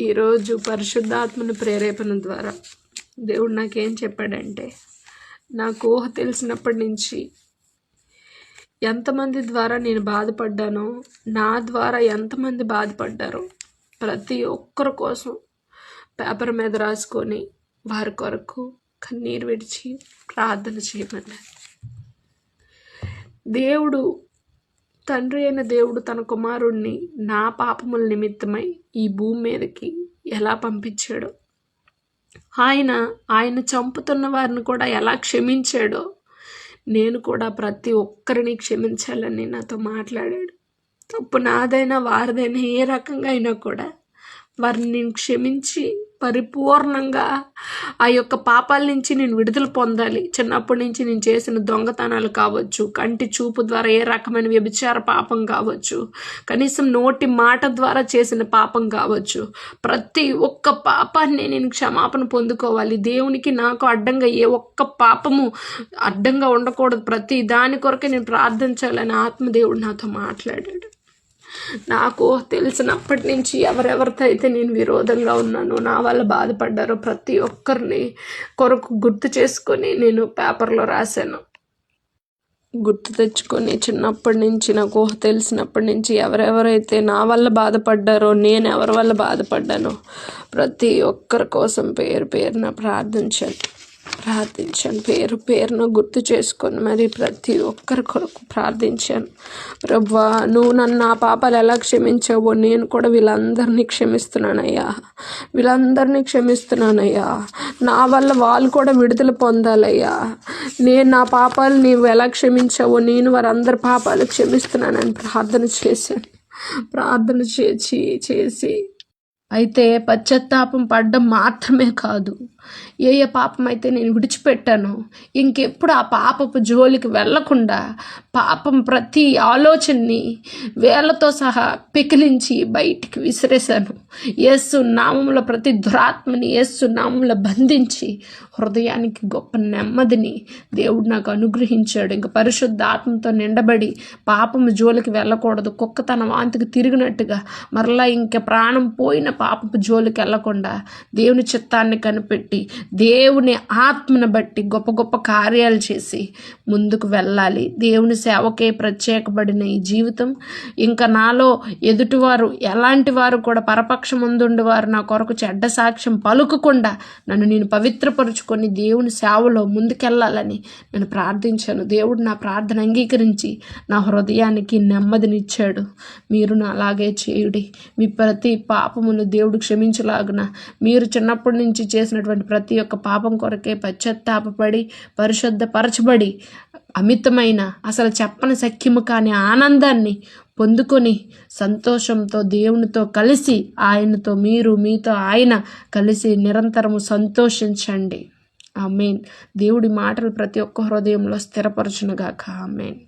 ఈరోజు పరిశుద్ధాత్మని ప్రేరేపణ ద్వారా దేవుడు నాకేం చెప్పాడంటే నాకు ఊహ తెలిసినప్పటి నుంచి ఎంతమంది ద్వారా నేను బాధపడ్డానో నా ద్వారా ఎంతమంది బాధపడ్డారో ప్రతి ఒక్కరి కోసం పేపర్ మీద రాసుకొని వారి కొరకు కన్నీరు విడిచి ప్రార్థన చేయమన్నారు దేవుడు తండ్రి అయిన దేవుడు తన కుమారుణ్ణి నా పాపముల నిమిత్తమై ఈ భూమి మీదకి ఎలా పంపించాడో? ఆయన ఆయన చంపుతున్న వారిని కూడా ఎలా క్షమించాడో? నేను కూడా ప్రతి ఒక్కరిని క్షమించాలని నాతో మాట్లాడాడు. తప్పు నాదైనా వారిదైనా ఏ రకంగా అయినా కూడా వారిని నేను క్షమించి పరిపూర్ణంగా ఆ యొక్క పాపాల నుంచి నేను విడుదల పొందాలి. చిన్నప్పటి నుంచి నేను చేసిన దొంగతనాలు కావచ్చు కంటి చూపు ద్వారా ఏ రకమైన వ్యభిచార పాపం కావచ్చు కనీసం నోటి మాట ద్వారా చేసిన పాపం కావచ్చు. ప్రతి ఒక్క పాపాన్ని నేను క్షమాపణ పొందుకోవాలి. దేవునికి నాకు అడ్డంగా ఏ ఒక్క పాపము అడ్డంగా ఉండకూడదు. ప్రతి దాని కొరకే నేను ప్రార్థించాలని ఆత్మదేవుడు నాతో మాట్లాడాడు. నాకు తెలిసినప్పటి నుంచి ఎవరెవరితో అయితే నేను విరోధంగా ఉన్నానో నా వల్ల బాధపడ్డారో ప్రతి ఒక్కరిని కొరకు గుర్తు చేసుకొని నేను పేపర్లో రాశాను. గుర్తు తెచ్చుకొని చిన్నప్పటి నుంచి నాకు ఊహ తెలిసినప్పటి నుంచి ఎవరెవరైతే నా వల్ల బాధపడ్డారో నేను ఎవరి వల్ల బాధపడ్డానో ప్రతి ఒక్కరి కోసం పేరు పేరున ప్రార్థించాను. ప్రార్థించాను. పేరు పేరును గుర్తు చేసుకొని మరి ప్రతి ఒక్కరి కొరకు ప్రార్థించాను. ప్రభా నువ్వు నన్ను నా పాపాలు ఎలా క్షమించావో నేను కూడా వీళ్ళందరినీ క్షమిస్తున్నానయ్యా. వీళ్ళందరినీ క్షమిస్తున్నానయ్యా. నా వల్ల వాళ్ళు కూడా విడుదల పొందాలయ్యా. నేను నా పాపాలు నీవు ఎలా క్షమించావో నేను వారందరి పాపాలు క్షమిస్తున్నానని ప్రార్థన చేశాను. ప్రార్థన చేసి చేసి అయితే పశ్చాత్తాపం పడడం మాత్రమే కాదు. ఏ ఏ పాపం అయితే నేను విడిచిపెట్టానో ఇంకెప్పుడు ఆ పాపపు జోలికి వెళ్ళకుండా పాపం ప్రతి ఆలోచనని వేళ్ళతో సహా పికిలించి బయటికి విసిరేశాను. యేసు నామంలో ప్రతి దురాత్మని యేసు నామంలో బంధించి హృదయానికి గొప్ప నెమ్మదిని దేవుడు నాకు అనుగ్రహించాడు. ఇంకా పరిశుద్ధ ఆత్మతో నిండబడి పాపం జోలికి వెళ్ళకూడదు. కుక్క తన వాంతికి తిరిగినట్టుగా మరలా ఇంకా ప్రాణం పోయిన పాపపు జోలికి వెళ్ళకుండా దేవుని చిత్తాన్ని కనిపెట్టి దేవుని ఆత్మను బట్టి గొప్ప గొప్ప కార్యాలు చేసి ముందుకు వెళ్ళాలి. దేవుని సేవకే ప్రత్యేకపడిన ఈ జీవితం. ఇంకా నాలో ఎదుటివారు ఎలాంటి వారు కూడా పరపక్ష ముందుండి వారు నా కొరకు చెడ్డ సాక్ష్యం పలుకకుండా నన్ను నేను పవిత్రపరుచుకొని దేవుని సేవలో ముందుకెళ్ళాలని నేను ప్రార్థించాను. దేవుడు నా ప్రార్థన అంగీకరించి నా హృదయానికి నెమ్మదినిచ్చాడు. మీరు నా అలాగే చేయుడి. మీ ప్రతి పాపమును దేవుడు క్షమించలాగున. మీరు చిన్నప్పటి నుంచి చేసినటువంటి ప్రతి ఒక్క పాపం కొరకే పశ్చత్తాపడి పరిశుద్ధపరచబడి అమితమైన అసలు చెప్పని సఖ్యము కాని ఆనందాన్ని పొందుకొని సంతోషంతో దేవునితో కలిసి ఆయనతో మీరు మీతో ఆయన కలిసి నిరంతరము సంతోషించండి. ఆ మెయిన్ దేవుడి మాటలు ప్రతి ఒక్క హృదయంలో స్థిరపరచునుగాక. ఆ మెయిన్